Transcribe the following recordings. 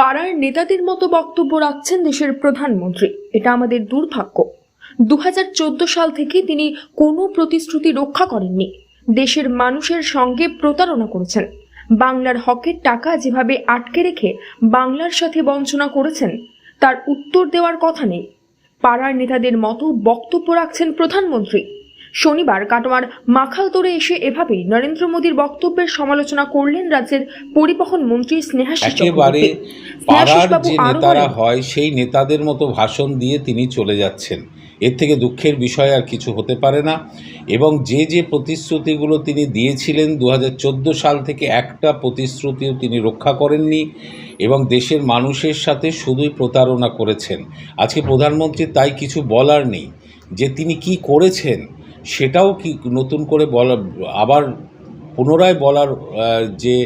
পাড়ার নেতাদের মতো বক্তব্য রাখছেন দেশের প্রধানমন্ত্রী। এটা আমাদের দুর্ভাগ্য। দু হাজার চোদ্দ সাল থেকে তিনি কোনো প্রতিশ্রুতি রক্ষা করেননি। দেশের মানুষের সঙ্গে প্রতারণা করেছেন। বাংলার হকের টাকা যেভাবে আটকে রেখে বাংলার সাথে বঞ্চনা করেছেন, তার উত্তর দেওয়ার কথা নেই। পাড়ার নেতাদের মতো বক্তব্য রাখছেন প্রধানমন্ত্রী। শনিবার কাটোয়ার মাখালতোড়ে এসে এভাবেই নরেন্দ্র মোদীর বক্তব্যের সমালোচনা করলেন রাজ্যের পরিবহন মন্ত্রী স্নেহাশিস একেবারে চক্রবর্তী। পাড়ার যে নেতারা হয় সেই নেতাদের মতো ভাষণ দিয়ে তিনি চলে যাচ্ছেন। এর থেকে দুঃখের বিষয় আর কিছু হতে পারে না। এবং যে যে প্রতিশ্রুতিগুলো তিনি দিয়েছিলেন দু হাজার চোদ্দ সাল থেকে একটা প্রতিশ্রুতিও তিনি রক্ষা করেননি এবং দেশের মানুষের সাথে শুধুই প্রতারণা করেছেন। আজকে প্রধানমন্ত্রী তাই কিছু বলার নেই যে তিনি কি করেছেন। সেটাও কি নতুন করে বলা, আবার পুনরায় বলার যে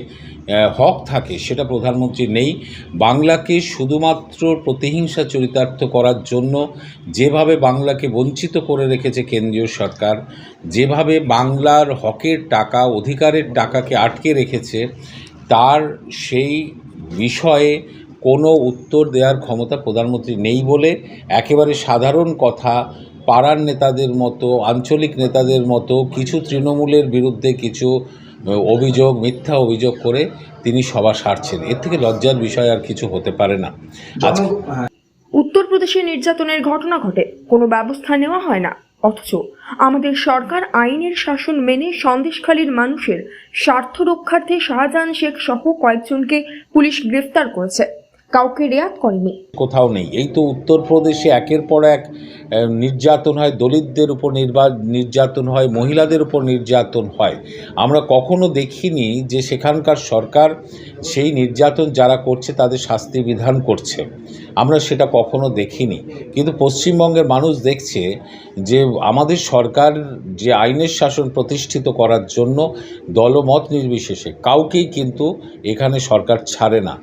হক থাকে সেটা প্রধানমন্ত্রী নেই। বাংলাকে শুধুমাত্র প্রতিহিংসা চরিতার্থ করার জন্য যেভাবে বাংলাকে বঞ্চিত করে রেখেছে কেন্দ্রীয় সরকার, যেভাবে বাংলার হকের টাকা, অধিকারের টাকাকে আটকে রেখেছে, তার সেই বিষয়ে কোনো উত্তর দেওয়ার ক্ষমতা প্রধানমন্ত্রী নেই বলে একেবারে সাধারণ কথা পাড়ার নেতাদের মতো আঞ্চলিক নেতাদের মতো কিছু তৃণমূলের বিরুদ্ধে কিছু অভিযোগ মিথ্যা অভিযোগ করে তিনি সভা সারছেন। এর থেকে লজ্জার বিষয় আর কিছু হতে পারে না। আজকে উত্তরপ্রদেশে নির্যাতনের ঘটনা ঘটে। কোনো ব্যবস্থা নেওয়া হয় না। অথচ আমাদের সরকার আইনের শাসন মেনে সন্দেশখালীর মানুষের স্বার্থ রক্ষার্থে শাহজাহান শেখ সহ কয়েকজনকে পুলিশ গ্রেফতার করেছে। কাউকে রেয়াত করেনি। কোথাও নেই। এই তো উত্তরপ্রদেশে একের পর এক নির্যাতন হয়, দলিতদের উপর নির্বা, নির্যাতন হয়, মহিলাদের উপর নির্যাতন হয়। আমরা কখনো দেখিনি যে সেখানকার সরকার সেই নির্যাতন যারা করছে তাদের শাস্তি বিধান করছে। আমরা সেটা কখনো দেখিনি। কিন্তু পশ্চিমবঙ্গের মানুষ দেখছে যে আমাদের সরকার যে আইনের শাসন প্রতিষ্ঠিত করার জন্য দলমত নির্বিশেষে, কাউকেই কিন্তু এখানে সরকার ছাড়ে না।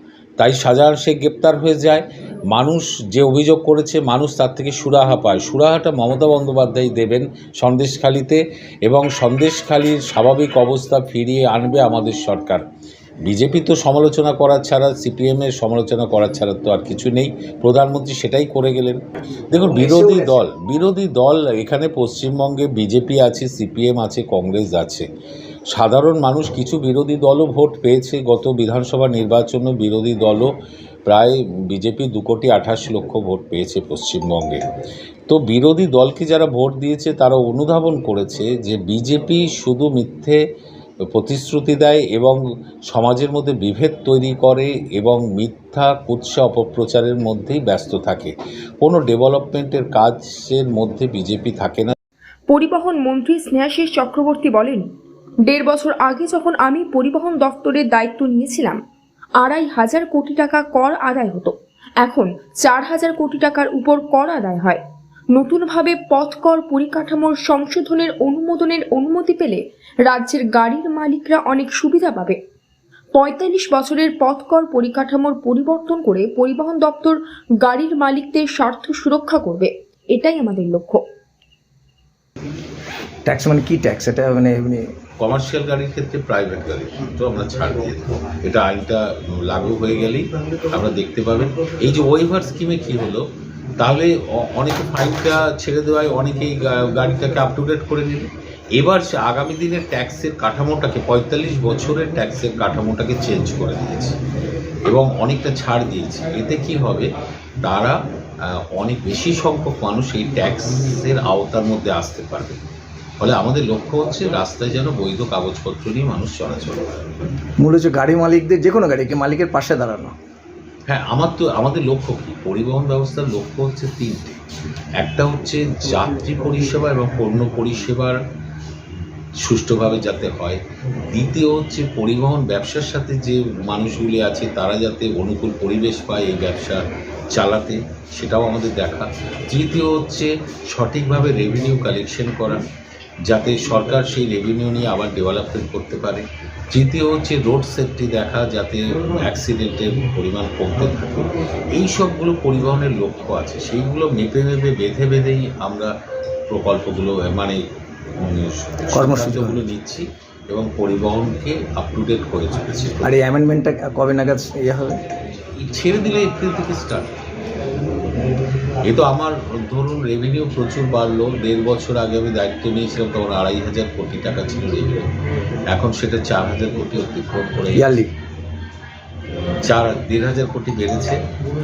তাই শাহজাহান শেখ গ্রেপ্তার হয়ে যায়। মানুষ যে অভিযোগ করেছে মানুষ তার থেকে সুরাহা পায়। সুরাহাটা মমতা বন্দ্যোপাধ্যায় দেবেন সন্দেশখালিতে এবং সন্দেশখালির স্বাভাবিক অবস্থা ফিরিয়ে আনবে আমাদের সরকার। বিজেপি তো সমালোচনা করার ছাড়া সিপিএমের সমালোচনা করার ছাড়া তো আর কিছু নেই। প্রধানমন্ত্রী সেটাই করে গেলেন। দেখুন বিরোধী দল বিরোধী দল এখানে পশ্চিমবঙ্গে বিজেপি আছে সিপিএম আছে কংগ্রেস আছে। সাধারণ মানুষ কিছু বিরোধী দলও ভোট পেয়েছে। গত বিধানসভা নির্বাচনে বিরোধী দলও প্রায় বিজেপি দু কোটি আঠাশ লক্ষ ভোট পেয়েছে পশ্চিমবঙ্গে। তো বিরোধী দলকে যারা ভোট দিয়েছে, তারা অনুধাবন করেছে যে বিজেপি শুধু মিথ্যে প্রতিশ্রুতি দেয় এবং সমাজের মধ্যে বিভেদ তৈরি করে এবং মিথ্যা কুৎসা অপপ্রচারের মধ্যেই ব্যস্ত থাকে। কোনো ডেভেলপমেন্টের কাজের মধ্যে বিজেপি থাকে না। পরিবহন মন্ত্রী স্নেহাশিস চক্রবর্তী বলেন দেড় বছর আগে যখন আমি পরিবহন দপ্তরের দায়িত্ব নিয়েছিলাম, আড়াই হাজার কোটি টাকা কর আদায় হতো। এখন চার হাজার কোটি টাকার উপর কর আদায় হয়। নতুনভাবে পথ কর পরিকাঠামোর সংশোধনের অনুমোদনের অনুমতি পেলে রাজ্যের গাড়ির মালিকরা অনেক সুবিধা পাবে। পঁয়তাল্লিশ বছরের পথ কর পরিকাঠামোর পরিবর্তন করে পরিবহন দপ্তর গাড়ির মালিকদের স্বার্থ সুরক্ষা করবে। এটাই আমাদের লক্ষ্য। ট্যাক্স মানে কি ট্যাক্স এটা মানে এমনি কমার্শিয়াল গাড়ির ক্ষেত্রে প্রাইভেট গাড়ির তো আমরা ছাড় দিয়ে দেবো। এটা আইনটা লাগু হয়ে গেলেই আমরা দেখতে পাবেন। এই যে ওয়েভার স্কিমে কি হলো, তাহলে অনেকে ফাইনটা ছেড়ে দেওয়ায় অনেকেই গাড়িটাকে আপ টু ডেট করে নিল এবার সে আগামী দিনের ট্যাক্সের কাঠামোটাকে, পঁয়তাল্লিশ বছরের ট্যাক্সের কাঠামোটাকে চেঞ্জ করে দিয়েছে এবং অনেকটা ছাড় দিয়েছে। এতে কি হবে, তারা অনেক বেশি সংখ্যক মানুষ এই ট্যাক্সের আওতার মধ্যে আসতে পারবে। ফলে আমাদের লক্ষ্য হচ্ছে রাস্তায় যেন বৈধ কাগজপত্র নিয়ে মানুষ চলাচল করে। মূল হচ্ছে গাড়ি মালিকদের যে কোনো গাড়িকে মালিকের পাশে দাঁড়ানো। হ্যাঁ আমার তো আমাদের লক্ষ্য কী? পরিবহন ব্যবস্থার লক্ষ্য হচ্ছে তিনটে। একটা হচ্ছে যাত্রী পরিষেবা এবং পণ্য পরিষেবার সুষ্ঠুভাবে যাতে হয়। দ্বিতীয় হচ্ছে পরিবহন ব্যবসার সাথে যে মানুষগুলি আছে তারা যাতে অনুকূল পরিবেশ পায় এই ব্যবসা চালাতে সেটাও আমাদের দেখা। তৃতীয় হচ্ছে সঠিকভাবে রেভিনিউ কালেকশন করা। যাতে সরকার সেই রেভিনিউ নিয়ে আবার ডেভেলপমেন্ট করতে পারে। তৃতীয় হচ্ছে রোড সেফটি দেখা যাতে অ্যাক্সিডেন্টের পরিমাণ কমতে থাকে। এই সবগুলো পরিবহনের লক্ষ্য আছে। সেইগুলো মেপে মেপে বেঁধে বেঁধেই আমরা প্রকল্পগুলো মানে উম, কর্মসূচি। নিচ্ছি এবং পরিবহনকে আপ টু ডেট করে চলেছি। আর এই অ্যামেন্ডমেন্টটা কবে নাগাদ ইয়ে হবে? ছেড়ে দিলে এপ্রিল থেকে স্টার্ট এ তো আমার ধরুন রেভিনিউ প্রচুর বাড়লো। দেড় বছর আগে আমি দায়িত্ব নিয়েছিলাম তখন আড়াই হাজার কোটি টাকা ছিল রেভিনিউ এখন সেটা চার হাজার কোটি অতিক্রম করে ইয়ারলি? চার দেড় হাজার কোটি বেড়েছে।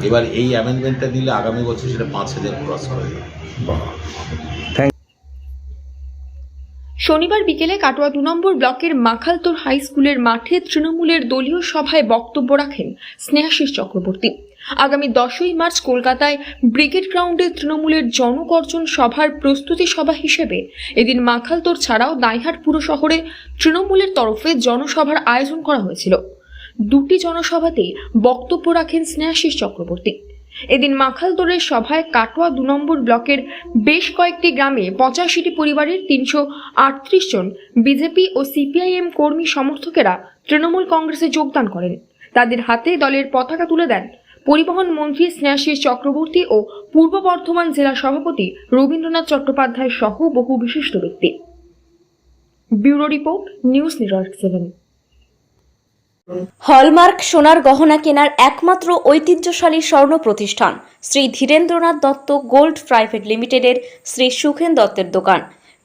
এবার এই অ্যামেন্ডমেন্টটা দিলে আগামী বছর সেটা পাঁচ হাজার ক্রস করে যাবে। শনিবার বিকেলে কাটোয়া দু নম্বর ব্লকের মাখালতোর হাই স্কুলের মাঠে তৃণমূলের দলীয় সভায় বক্তব্য রাখেন স্নেহাশিস চক্রবর্তী। আগামী দশই মার্চ কলকাতায় ব্রিগেড গ্রাউন্ডে তৃণমূলের জনগর্জন সভার প্রস্তুতি সভা হিসেবে। এদিন মাখালতোর ছাড়াও দাইহাট পুর শহরে তৃণমূলের তরফে জনসভার আয়োজন করা হয়েছিল। দুটি জনসভাতে বক্তব্য রাখেন স্নেহাশিস চক্রবর্তী। এদিন মাখালদোরের সভায় কাটোয়া দু নম্বর ব্লকের বেশ কয়েকটি গ্রামে পঁচাশিটি পরিবারের তিনশো আটত্রিশ জন বিজেপি ও সিপিআইএম কর্মী সমর্থকেরা তৃণমূল কংগ্রেসে যোগদান করেন। তাদের হাতে দলের পতাকা তুলে দেন পরিবহন মন্ত্রী স্নেহাশিস চক্রবর্তী ও পূর্ব বর্ধমান জেলা সভাপতি রবীন্দ্রনাথ চট্টোপাধ্যায় সহ বহু বিশিষ্ট ব্যক্তি। Bureau report, news network seven. Hallmark সোনার গহনা কেনার একমাত্র ঐতিহ্যশালী স্বর্ণ প্রতিষ্ঠান শ্রী ধীরেন্দ্রনাথ দত্ত গোল্ড প্রাইভেট লিমিটেডের শ্রী সুখেন দত্তের দোকান।